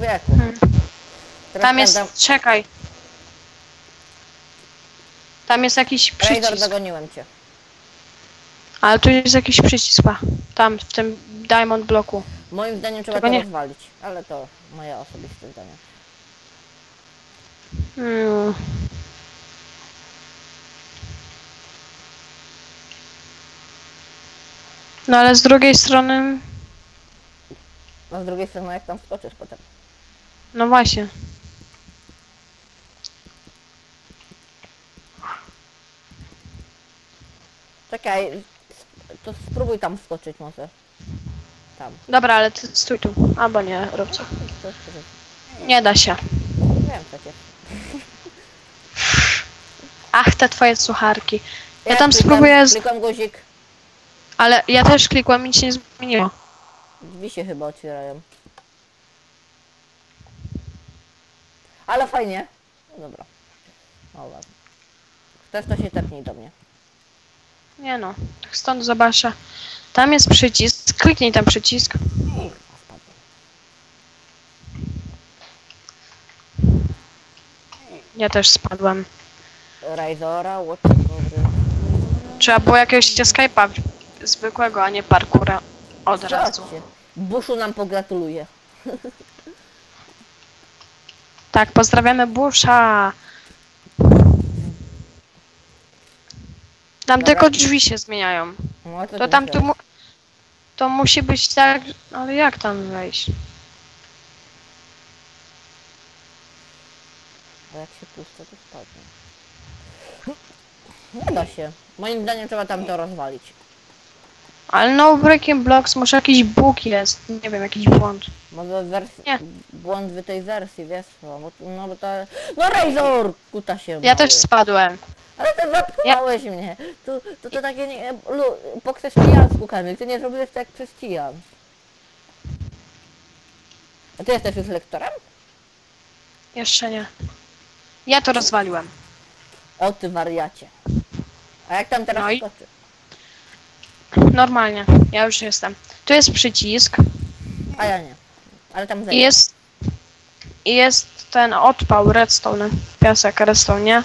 Człowieku. Hmm. Teraz Tam jest, sprawdzam- czekaj. Tam jest jakiś Razor, przycisk. dogoniłem cię. Ale tu jest jakiś przycisk, pa. Tam, w tym diamond bloku. Moim zdaniem trzeba Tego to nie- rozwalić, ale to moje osobiste zdanie. Hmm. No ale z drugiej strony, A z drugiej strony jak tam skoczysz potem? No właśnie. Czekaj, to spróbuj tam skoczyć może. Tam. Dobra, ale ty stój tu. Albo nie, rób co. Nie da się. Wiem przecież. Ach, te twoje sucharki. Ja tam klikam- spróbuję, z... Klikam guzik, ale ja też klikłam i nic się nie zmieniło. drzwi się chyba otwierają. Ale fajnie. No dobra. Ładnie. Chcesz to się tepnij do mnie. Nie no, tak stąd zobaczę. Tam jest przycisk, kliknij ten przycisk. Kurwa, spadłem. Ja też spadłem. Razora, watch dobry. Trzeba było jakiegoś Skype'a zwykłego, a nie parkura od razu. Zobaczcie. Buszu nam pogratuluje. Tak, pozdrawiamy Busha. Tam Dobra. tylko drzwi się zmieniają. No, To ty tam tu mu... To musi być tak... Ale jak tam wejść? A jak się puszcza, to spadnie. Nie da się. Moim zdaniem trzeba tam to rozwalić. Ale no breaking blocks, może jakiś bóg jest. Nie wiem, jakiś błąd. Może wersji, Nie. błąd w tej wersji, wiesz co? Bo, no bo to... No Razor! Kuta się Ja mały. też spadłem. Ale ty zapchnąłeś mnie. To, to, to takie nie... Lu, po chrześcijańsku Kamil. Ty nie zrobiłeś tak jak chrześcijan. A ty jesteś już lektorem? Jeszcze nie. Ja to rozwaliłem. O ty wariacie. A jak tam teraz No i- skoczy? Normalnie. Ja już jestem. Tu jest przycisk. A ja nie. Ale tam I zejdę. jest... I jest ten odpał redstone. Piasek redstone, nie?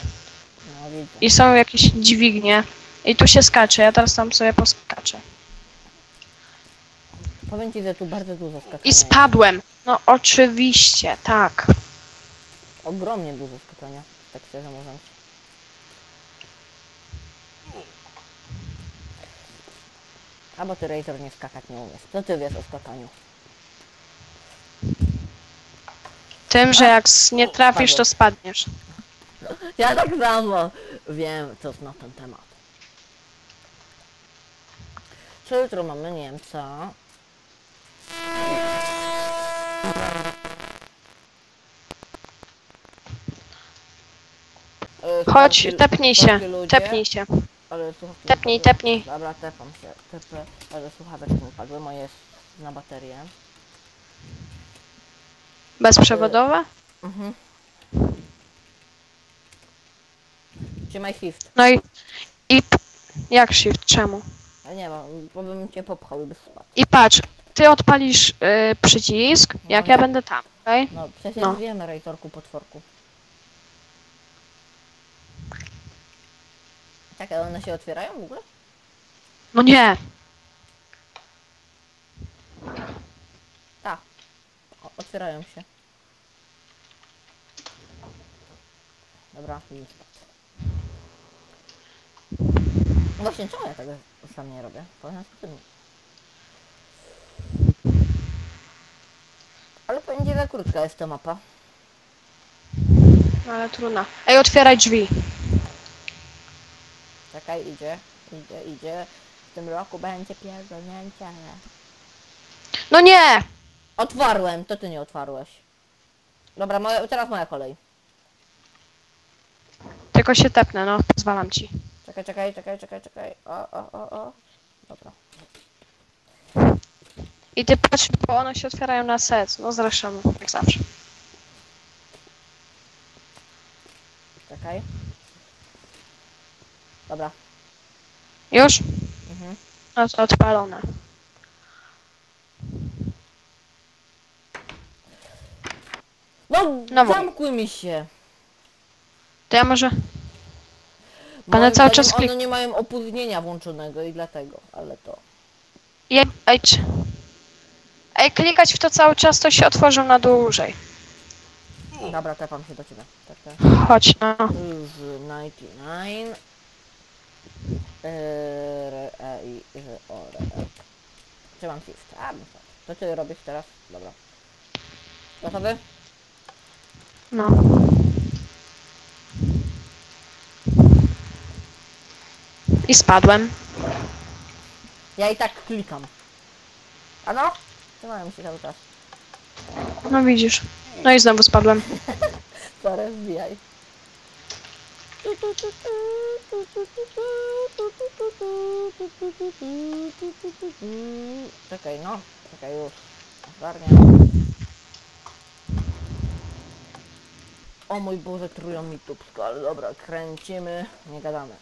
No widzę. I są jakieś dźwignie. I tu się skacze. Ja teraz tam sobie poskaczę. Powiem ci, że tu bardzo dużo skakania. I spadłem. No oczywiście, tak. Ogromnie dużo skakania, tak szczerze mówiąc. A bo ty Razor nie skakać nie umiesz. Co ty wiesz o skakaniu? Tym, że jak s- nie trafisz, to spadniesz. Ja tak samo wiem coś na ten temat. Co jutro mamy Niemca? E, Chodź, słuchajcie- tepnij się. słuchajcie ludzie, Tepnij się. Ale słuchawki Tepnij, tepnij. Dobra, tepam się. Tepę, ale słuchaweczki mi padły, moje jest na baterię. Bezprzewodowe? Mhm. Trzymaj shift. No i... I... Jak shift? Czemu? Nie wiem, bo bym cię popchał i by spadł. I patrz. Ty odpalisz y, przycisk, jak No. ja będę tam, okej? No, przecież No. wiemy, Rejtorku, potworku. Tak, ale one się otwierają w ogóle? No nie. Tak. O, otwierają się. Dobra. No Właśnie, czemu ja tego sam nie robię? Powiem z tym. Ale że krótka jest ta mapa. No ale trudno. Ej, otwieraj drzwi. Czekaj, idzie, idzie, idzie. W tym roku będzie pierdolnięcie. No nie! Otwarłem, to ty nie otwarłeś. Dobra, moja, teraz moja kolej. Tylko się tepnę, no. Pozwalam ci. Czekaj, czekaj, czekaj, czekaj, czekaj. O, o, o, o. Dobra. I ty patrz, bo one się otwierają na set. No zresztą, jak zawsze. Czekaj. Dobra. Już? Mhm. No to odpalone. No, No mów. zamkły mi się. To ja może... Moim cały zdaniem czas klik- One nie mają opóźnienia włączonego i dlatego, ale to... Je... Ej, czy... Ej, klikać w to cały czas, to się otworzą na dłużej. Dobra, tepam się do ciebie. Tak, tak. Chodź, no. Z 99. Re, e, i, że, o, re, e. Trzymam shift. A, no tak. To ty robisz teraz? Dobra. Gotowy? No. I spadłem. Ja i tak klikam. A no? Trzymałem się cały czas. No widzisz. No i znowu spadłem. Sorry, wbijaj. Czekaj, no. Czekaj już. Ogarniam. O mój Boże, trują mi tubsko, ale dobra, kręcimy, nie gadamy.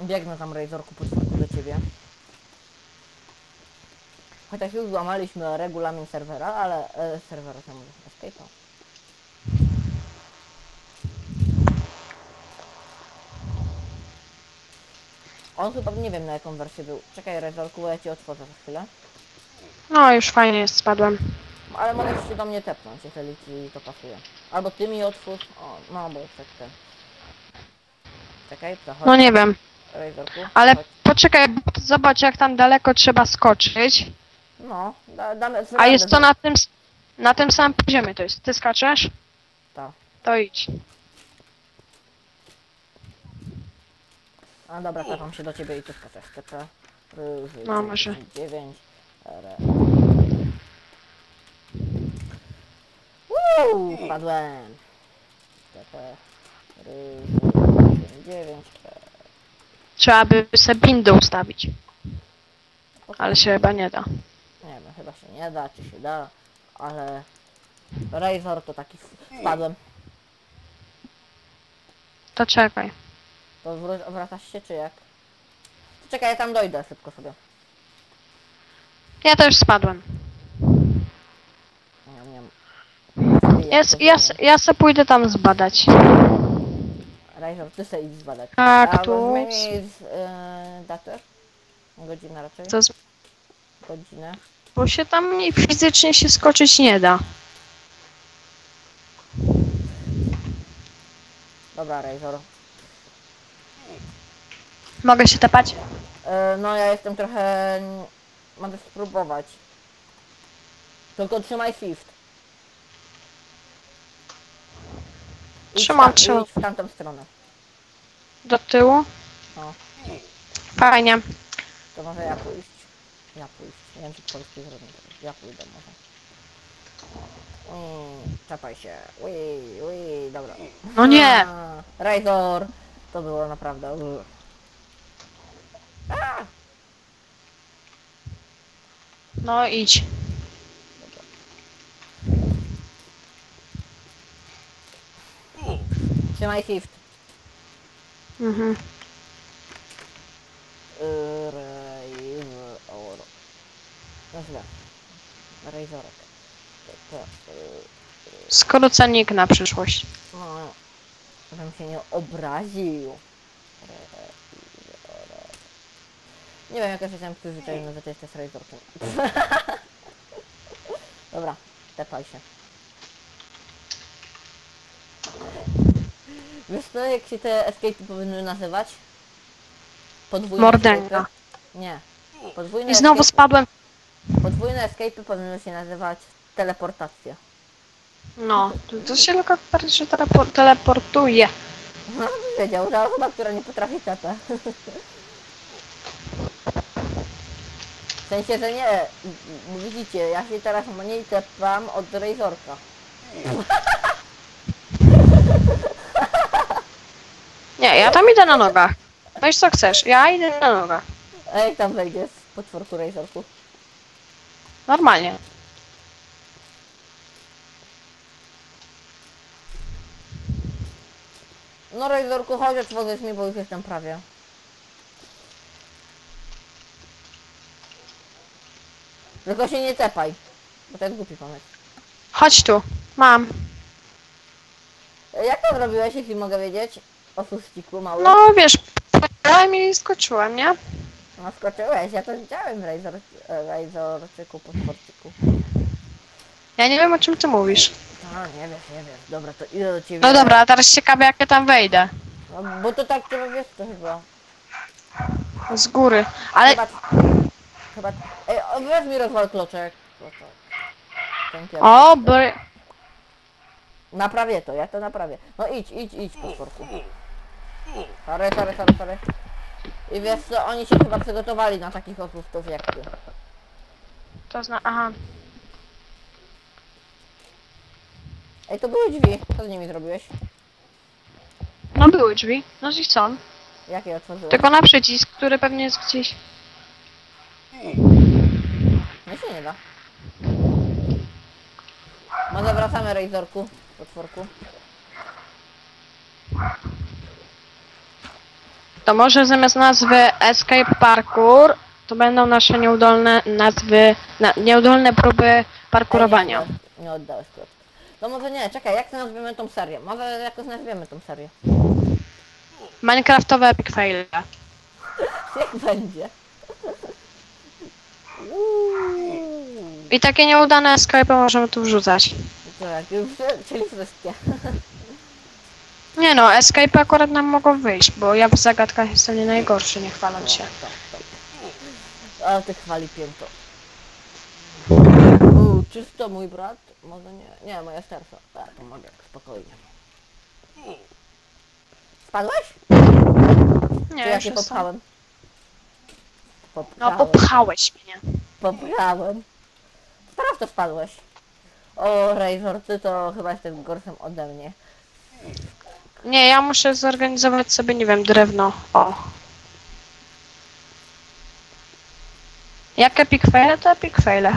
Biegnę tam Razorku potworku do ciebie. Chociaż już złamaliśmy regulamin serwera, ale... E, serwera, co mówię? Escape'a. On chyba nie wiem na jaką wersję był. Czekaj Razorku, bo ja ci otworzę za chwilę. No już fajnie jest, spadłem. Ale możesz się do mnie tepnąć, jeżeli ci to pasuje. Albo ty mi otwórz. O, no bo tak ten. Czekaj, przechodź. No nie wiem. Razorku. Ale przechodź. poczekaj, zobacz jak tam daleko trzeba skoczyć. No, da, damy... A jest to na tym, s- na tym samym poziomie to jest. Ty skaczesz? Tak. To idź. A dobra, tepam się do ciebie i ty skaczesz. TP. No, może. 9. R. Uuu, wpadłem. TP. Ryży, 9. Trzeba by sobie bindę ustawić. Ale się chyba nie da. Nie wiem, chyba się nie da, czy się da, ale Razor to taki wpadłem. To czekaj. To wracasz się czy jak? Czekaj, ja tam dojdę szybko sobie. Ja też spadłem. Nie, nie. Ja, s- ja, ja se pójdę tam zbadać. Razor, ty sobie idź zbadać. Kaktus. A zmieni z, yy, datę? Godzinę raczej? To z... Godzinę. Bo się tam nie, fizycznie się skoczyć nie da. Dobra, Razor. Mogę się tepać? E, no ja jestem trochę... Mogę spróbować. Tylko trzymaj shift. Idź Trzymam, tam- trzymam. Idź w tamtą stronę. Do tyłu? O. Fajnie. To może ja pójść. Ja pójść. Język polski zrobię. Ja pójdę może. Ui, czapaj się. Ui, ui, dobra. No nie! A, Razor! To było naprawdę... ugh. No idź. Trzymaj shift. Mhm. Razor. No źle. Razorek. Skrócenik na przyszłość. no, żebym się nie obraził. Razor. Nie wiem, jak ja się jestem przyzwyczajony, że to jest też. Dobra, tepaj się. Wiesz co, jak się te escape powinny nazywać? Podwójne Mordęga. escape'y? Nie. Podwójne I znowu escape'y- spadłem. Podwójne escape'y powinny się nazywać teleportacja. No, to się tylko że telepor teleportuje. No, wiedział, że osoba, która nie potrafi tata. W sensie, że nie. Widzicie, ja się teraz mniej tepam od Razorka. Nie, ja tam idę na nogach. No i co chcesz? Ja idę na nogach. A jak tam wejdziesz z potworku Razorku? Normalnie. No Razorku, chodź otworzyć mi, bo już jestem prawie. Tylko się nie tepaj. Bo to jest głupi pomysł. Chodź tu. Mam. Jak to zrobiłeś, jeśli mogę wiedzieć? O suściku mały. No wiesz, pojechałem i skoczyłem, nie? No skoczyłeś, ja to widziałem w Razor, e, Razorczyku, potworczyku. Ja nie wiem o czym ty mówisz. A, nie wiesz, nie wiesz. Dobra, to idę do ciebie. No dobra, a teraz ciekawe jak ja tam wejdę. No, bo to tak chyba wiesz to chyba. Z góry. Ale. Chyba... Ej, weź mi rozwal kloczek. O, bry... Naprawię to, ja to naprawię. No idź, idź, idź, potworku. Sorry, sorry, sorry, sorry. I wiesz co, oni się chyba przygotowali na takich oszustów jak ty. To zna... Aha. Ej, to były drzwi. Co z nimi zrobiłeś? No były drzwi. No i są. Jakie otworzyłeś? Tylko na przycisk, który pewnie jest gdzieś. Nie da. Może wracamy, Razorku, potworku. To może zamiast nazwy Escape Parkour, to będą nasze nieudolne nazwy, na, nieudolne próby parkurowania. Nie, nie oddałeś klocka. No może nie, czekaj, jak nazwiemy tą serię? Może jakoś nazwiemy tą serię. Minecraftowe epic faile. Jak będzie? Uuu. I takie nieudane Escape możemy tu wrzucać. Już, czyli wszystkie. Nie no, Escape akurat nam mogą wyjść, bo ja w zagadkach jestem nie najgorszy, nie chwalam się. Tak, tak, tak. Ale ty chwali pięto. Uuu, czysto mój brat? Może nie, nie, moja starsza. Tak, to mogę, spokojnie. Spadłeś? Nie, Czy ja się jestem. popchałem? No Popchałem. popchałeś mnie. Popchałem. To spadłeś. O, Razor, ty to chyba jesteś gorszym ode mnie. Nie, ja muszę zorganizować sobie, nie wiem, drewno. O. Jak epic faile, to epic faile.